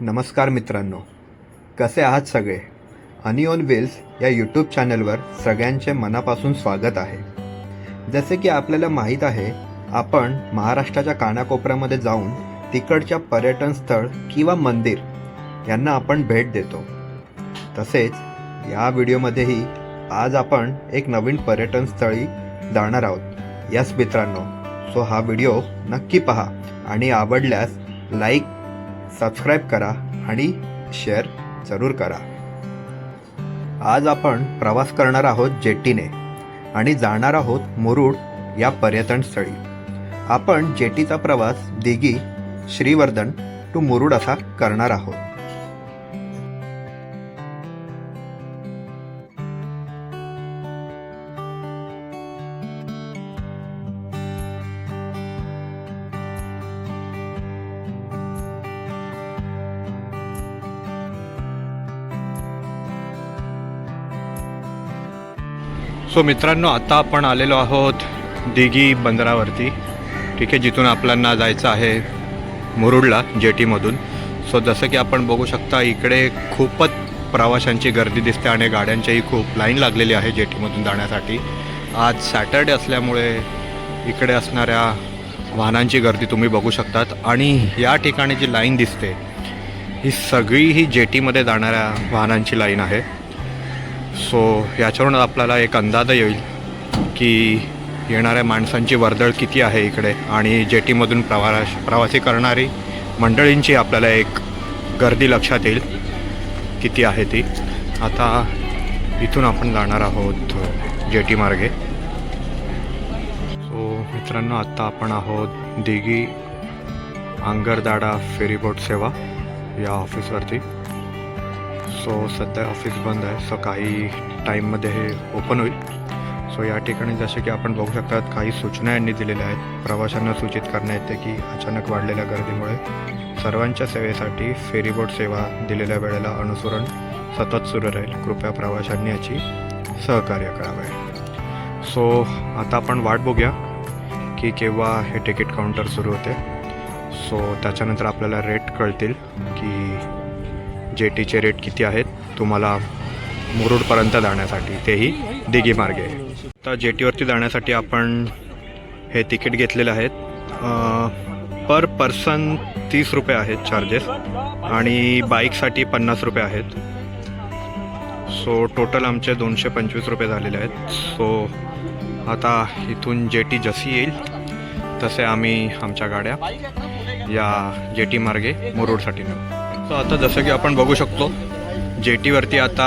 नमस्कार मित्रांनो. कसे आहात सगळे? अनिओन ऑन व्हील्स या यूट्यूब चॅनलवर सगळ्यांचे मनापासून स्वागत आहे. जसे की आपल्याला माहीत आहे आपण महाराष्ट्राच्या कानाकोपऱ्यामध्ये जाऊन तिकडच्या पर्यटन स्थळ किंवा मंदिर यांना आपण भेट देतो. तसेच या व्हिडिओमध्येही आज आपण एक नवीन पर्यटन स्थळी जाणार आहोत. यस मित्रांनो सो हा व्हिडिओ नक्की पहा आणि आवडल्यास लाईक सबस्क्राईब करा आणि शेअर जरूर करा. आज आपण प्रवास करणार आहोत जेटीने आणि जाणार आहोत मुरुड या पर्यटनस्थळी आपण जेटीचा प्रवास दिघी श्रीवर्धन टू मुरुड असा करणार आहोत. सो मित्रांनो आता आपण आलेलो आहोत दिघी बंदरावरती. ठीक आहे जिथून आपल्याला जायचं आहे मुरुडला जेटीमधून. सो जसं की आपण बघू शकता इकडे खूपच प्रवाशांची गर्दी दिसते आणि गाड्यांच्याही खूप लाईन लागलेली आहे जेटीमधून जाण्यासाठी. आज सॅटर्डे असल्यामुळे इकडे असणाऱ्या वाहनांची गर्दी तुम्ही बघू शकतात. आणि या ठिकाणी जी लाईन दिसते ही सगळी ही जेटीमध्ये जाणाऱ्या वाहनांची लाईन आहे. सो याच्यावरून आपल्याला एक अंदाज येईल की येणाऱ्या माणसांची वर्दळ किती आहे इकडे आणि जेटीमधून प्रवा प्रवासी करणारी मंडळींची आपल्याला एक गर्दी लक्षात येईल किती आहे ती. आता इथून आपण जाणार आहोत जेटी मार्गे. सो मित्रांनो आत्ता आपण आहोत दिघी आंगरदाडा फेरीबोट सेवा या ऑफिसवरती. सो सध्या ऑफिस बंद आहे. सो काही टाईममध्ये हे ओपन होईल. सो या ठिकाणी जसे की आपण बघू शकतात काही सूचना यांनी दिलेल्या आहेत. प्रवाशांना सूचित करण्यात येते की अचानक वाढलेल्या गर्दीमुळे सर्वांच्या सेवेसाठी फेरीबोट सेवा दिलेल्या वेळेला अनुसरण सतत सुरू राहील. कृपया प्रवाशांनी याची सहकार्य करावे. सो आता आपण वाट बघूया की केव्हा हे तिकीट काउंटर सुरू होते. सो त्याच्यानंतर आपल्याला रेट कळतील की जेटीचे रेट किती आहेत तुम्हाला मुरुडपर्यंत जाण्यासाठी तेही दिघी मार्गे. आता जेटीवरती जाण्यासाठी आपण हे तिकीट घेतलेले आहेत. पर पर्सन तीस रुपये आहेत चार्जेस आणि बाईकसाठी पन्नास रुपये आहेत. सो टोटल आमचे दोनशे पंचवीस रुपये झालेले आहेत. सो आता इथून जेटी जशी येईल तसे आम्ही आमच्या गाड्या या जेटी मार्गे मुरुडसाठी नेऊ. तर आता जसं की आपण बघू शकतो जेटीवरती आता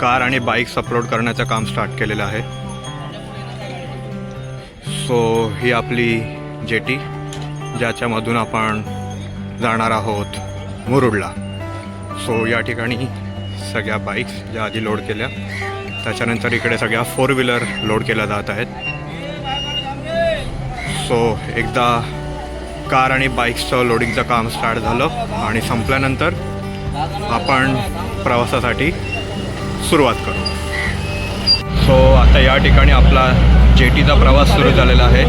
कार आणि बाईक्स अपलोड करण्याचं काम स्टार्ट केलेलं आहे. सो ही आपली जेटी ज्याच्यामधून आपण जाणार आहोत मुरुडला. सो या ठिकाणी सगळ्या बाईक्स ज्या आधी लोड केल्या त्याच्यानंतर इकडे सगळ्या फोर व्हीलर लोड केल्या जात आहेत. सो एकदा कार आणि बाईक्सचं लोडिंगचं काम स्टार्ट झालं आणि संपल्यानंतर आपण प्रवासासाठी सुरुवात करू. सो आता या ठिकाणी आपला जेटीचा प्रवास सुरू झालेला आहे.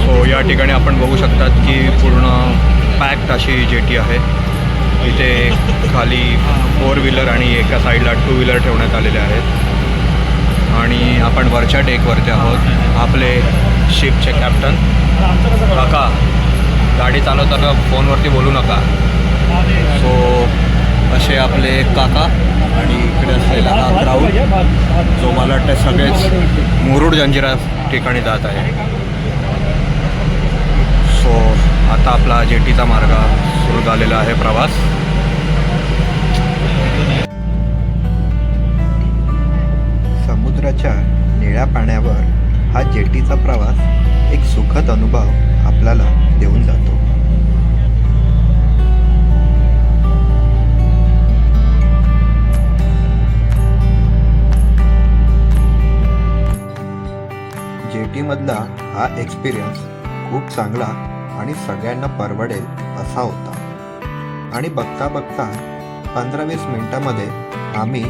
सो या ठिकाणी आपण बघू शकतात की पूर्ण पॅक्ड अशी जेटी आहे. इथे खाली फोर व्हीलर आणि एका साईडला टू व्हीलर ठेवण्यात आलेले आहेत. आणि आपण वरच्या डेकवरती आहोत. आपले शिपचे कॅप्टन काका गाडी चालवताना फोनवरती बोलू नका. सो असे आपले काका आणि इकडे असलेला हा क्राऊड जो मला वाटतं सगळेच मुरुड जंजिरा ठिकाणी जात आहे. सो आता आपला जेटीचा मार्ग सुरू झालेला आहे प्रवास. समुद्राच्या निळ्या पाण्यावर हा जेटीचा प्रवास एक सुखद अनुभव आपल्याला देऊन जातो. जेटीमधला हा एक्सपिरियन्स खूप चांगला आणि सगळ्यांना परवडेल असा होता. आणि बघता बघता पंधरा वीस मिनिटामध्ये आम्ही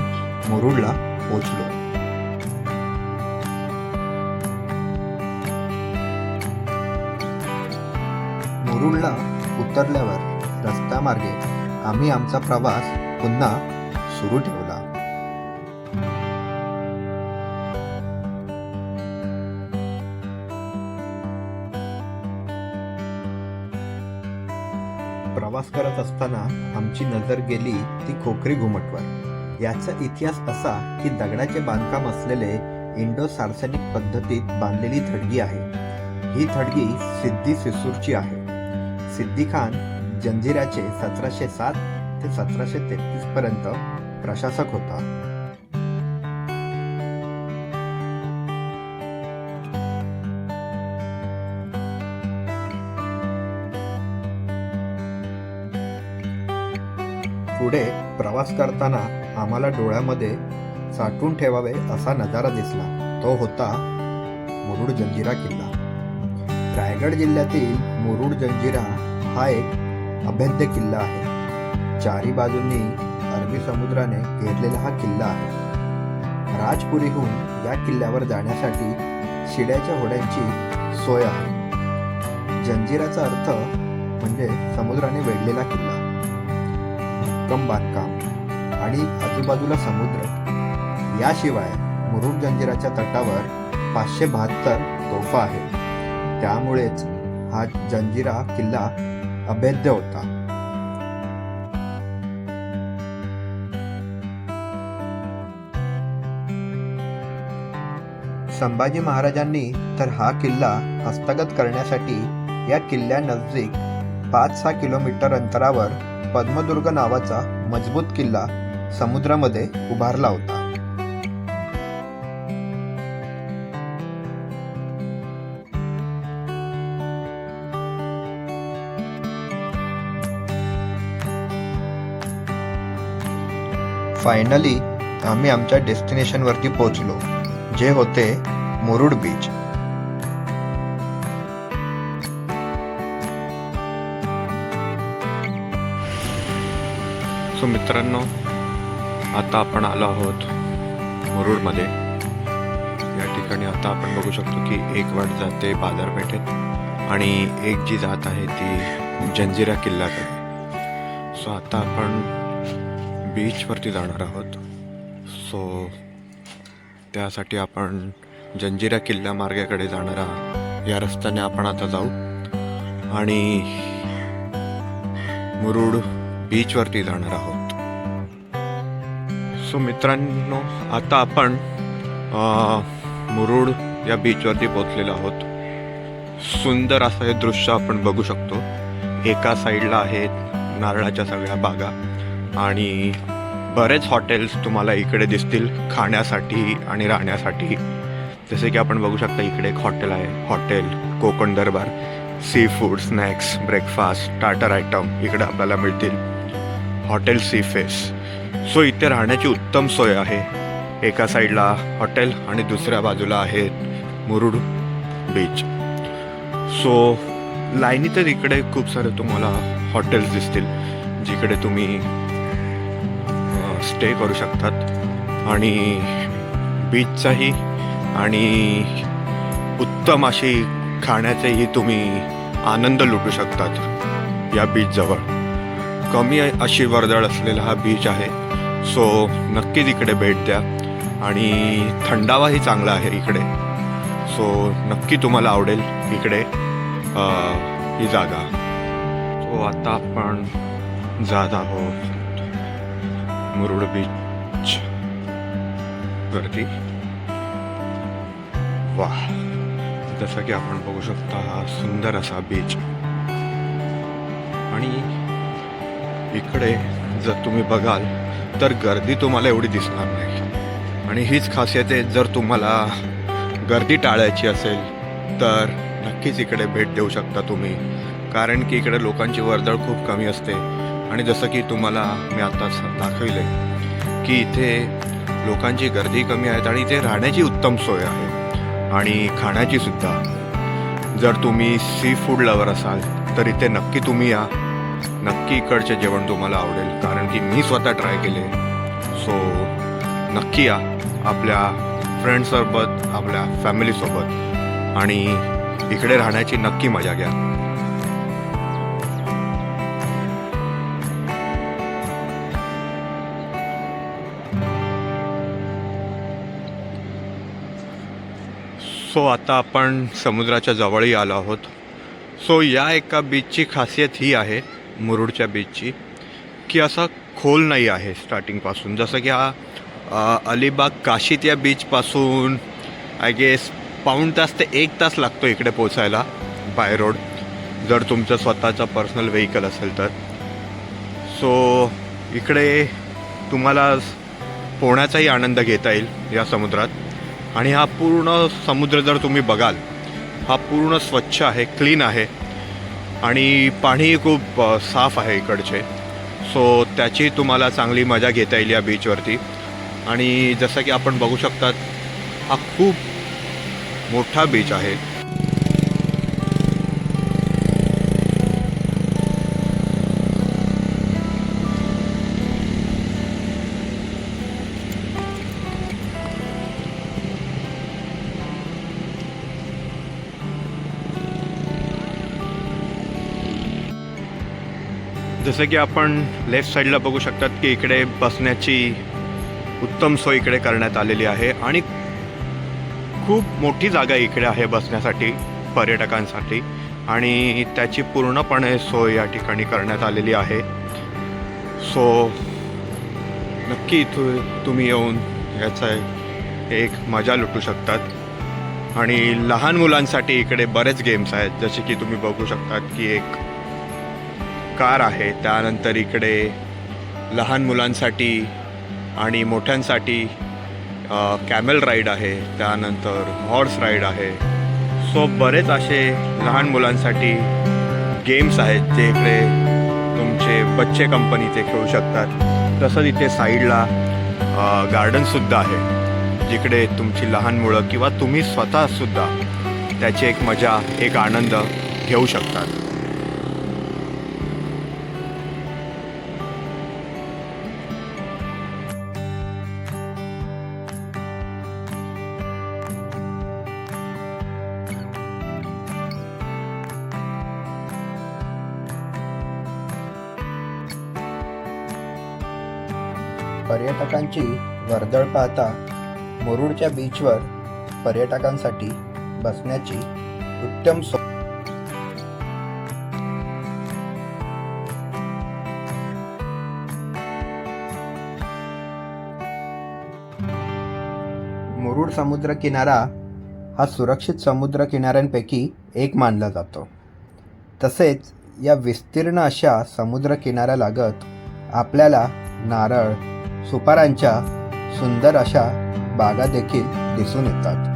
मुरुडला पोचलो मुरुडला उतरल्यावर रस्त्यामार्गे आम्ही आमचा प्रवास पुन्हा सुरू ठेवला. प्रवास करत असताना आमची नजर गेली ती खोखरी घुमटवर. याचा इतिहास असा की दगडाचे बांधकाम असलेले इंडो सार्सनिक पद्धतीत बांधलेली थडगी आहे. ही थडगी सिद्धी सिसूरची आहे. सिद्दी खान जंजिराचे सतराशे सात ते सतराशे तेहतीस पर्यंत प्रशासक होता. पुढे प्रवास करताना आम्हाला डोळ्यामध्ये साठवून ठेवावे असा नजारा दिसला. तो होता मुरुड जंजिरा किल्ला. रायगड जिल्ह्यातील मुरुड जंजिरा हा एक अभेद्य किल्ला आहे. चारी बाजूंनी अरबी समुद्राने घेरलेला हा किल्ला आहे. राजपुरीहून या किल्ल्यावर जाण्यासाठी शिड्याच्या होड्यांची सोय आहे. जंजिराचा अर्थ म्हणजे समुद्राने वेढलेला किल्ला. भक्कम बांधकाम आणि आजूबाजूला समुद्र. याशिवाय मुरुड जंजिराच्या तटावर पाचशे बहात्तर तोफा आहेत. त्यामुळेच हा जंजिरा किल्ला अभेद्य होता. संभाजी महाराजांनी तर हा किल्ला हस्तगत करण्यासाठी या किल्ल्यानजीक पाच सहा किलोमीटर अंतरावर पद्मदुर्ग नावाचा मजबूत किल्ला समुद्रामध्ये उभारला होता. फायनली आम्ही आमच्या डेस्टिनेशनवरती पोहोचलो जे होते मुरुड बीच सो मित्रांनो आता आपण आलो आहोत मुरुडमध्ये. या ठिकाणी आता आपण बघू शकतो की एक वाट जाते बाजारपेठेत आणि एक जी जात आहे ती जंजिरा किल्ल्याकडे. सो आता आपण बीचवरती जाणार आहोत. सो त्यासाठी आपण जंजिरा किल्ला मार्गाकडे जाणार आहोत. या रस्त्याने आपण आता जाऊ. आणि मुरुड बीचवरती जाणार आहोत. सो मित्रांनो आता आपण मुरुड या बीचवरती पोचलेलो आहोत. सुंदर असं हे दृश्य आपण बघू शकतो. एका साईडला आहेत नारळाच्या सगळ्या बागा. आणि बरेच हॉटेल्स तुम्हाला इकडे दिसतील खाण्यासाठी आणि राहण्यासाठी. जसे की आपण बघू शकता इकडे एक हॉटेल आहे hotel Konkan Darbar seafood snacks breakfast starter item इकडे आपल्याला मिळतील. हॉटेल सी फेस सो इथे राहण्याची उत्तम सोय आहे. एका साईडला हॉटेल आणि दुसऱ्या बाजूला आहे मुरुड बीच सो लाईनी तर इकडे खूप सारे तुम्हाला हॉटेल्स दिसतील जिकडे तुम्ही स्टे करू शकतात. आणि बीचचाही आणि उत्तम अशी खाण्याचेही तुम्ही आनंद लुटू शकतात या बीचजवळ कमी अशी वर्दळ असलेला हा बीच आहे. सो नक्कीच इकडे भेट द्या. आणि थंडावाही चांगला आहे इकडे. सो नक्की तुम्हाला आवडेल इकडे ही जागा. सो आता आपण जात आहोत मुरुड बीच वरती वा जसं की आपण बघू शकता हा सुंदर असा बीच आणि इकडे जर तुम्ही बघाल तर गर्दी तुम्हाला एवढी दिसणार नाही. आणि हीच खासियत आहे जर तुम्हाला गर्दी टाळायची असेल तर नक्कीच इकडे भेट देऊ शकता तुम्ही. कारण की इकडे लोकांची वर्दळ खूप कमी असते. आणि जसं की तुम्हाला मी आत्ताच दाखविले की इथे लोकांची गर्दी कमी आहेत आणि इथे राहण्याची उत्तम सोय आहे. आणि खाण्याची सुद्धा. जर तुम्ही सी फूड लवर असाल तर इथे नक्की तुम्ही या. नक्की इकडचे जेवण तुम्हाला आवडेल. कारण की मी स्वतः ट्राय केले. सो नक्की या. आपल्या फ्रेंड्ससोबत आपल्या फॅमिलीसोबत आणि इकडे राहण्याची नक्की मजा घ्या. सो आता आपण समुद्राच्या जवळही आलो आहोत. सो या एका बीचची खासियत ही आहे मुरुडच्या बीचची की असा खोल नाही आहे स्टार्टिंगपासून जसं की हा अलिबाग काशीत या बीचपासून आय गेस पाऊण तास ते एक तास लागतो इकडे पोचायला बाय रोड जर तुमचं स्वतःचं पर्सनल व्हेकल असेल तर. सो इकडे तुम्हाला पोहण्याचाही आनंद घेता येईल या समुद्रात. आणि हा पूर्ण समुद्र जर तुम्ही बघाल हा पूर्ण स्वच्छ आहे क्लीन आहे आणि पाणीही खूप साफ आहे इकडचे. सो त्याची तुम्हाला चांगली मजा घेता येईल या बीचवरती. आणि जसं की आपण बघू शकतात हा खूप मोठा बीच आहे. जसं की आपण लेफ्ट साईडला बघू शकतात की इकडे बसण्याची उत्तम सोय इकडे करण्यात आलेली आहे आणि खूप मोठी जागा इकडे आहे बसण्यासाठी पर्यटकांसाठी आणि त्याची पूर्णपणे सोय या ठिकाणी करण्यात आलेली आहे. सो नक्की इथू तुम्ही येऊन याचा एक मजा लुटू शकतात. आणि लहान मुलांसाठी इकडे बरेच गेम्स आहेत जसे की तुम्ही बघू शकतात की एक कार आहे. त्यानंतर इकडे लहान मुलांसाठी आणि मोठ्यांसाठी कॅमेल राईड आहे. त्यानंतर हॉर्स राईड आहे. सो बरेच असे लहान मुलांसाठी गेम्स आहेत जे इकडे तुमचे बच्चे कंपनीचे खेळू शकतात. तसंच इथे साईडला गार्डनसुद्धा आहे. जिकडे तुमची लहान मुलं किंवा तुम्ही स्वतःसुद्धा त्याची एक मजा एक आनंद घेऊ शकतात. पर्यटकांची वर्दळ पाहता मुरुडच्या बीचवर पर्यटकांसाठी बसण्याची उत्तम सो मुरुड समुद्र किनारा हा सुरक्षित समुद्र किनाऱ्यांपैकी एक मानला जातो. तसेच या विस्तीर्ण अशा समुद्र किनाऱ्यालागत आपल्याला नारळ सुपारांच्या सुंदर अशा बागा देखील दिसून येतात.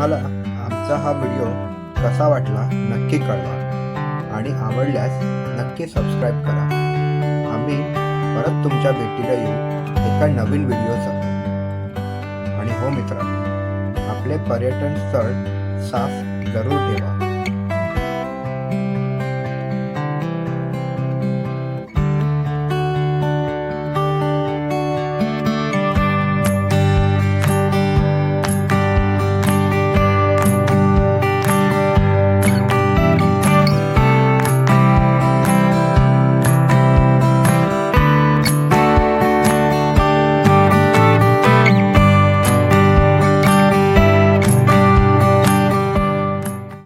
तुम्हाला आमचा हा व्हिडिओ कसा वाटला नक्की कळवा. आणि आवडल्यास नक्की सबस्क्राईब करा. आम्ही परत तुमच्या भेटीला येऊ एका नवीन व्हिडिओसह आणि हो मित्रांनो आपले पर्यटन स्थळ साफ जरूर ठेवा.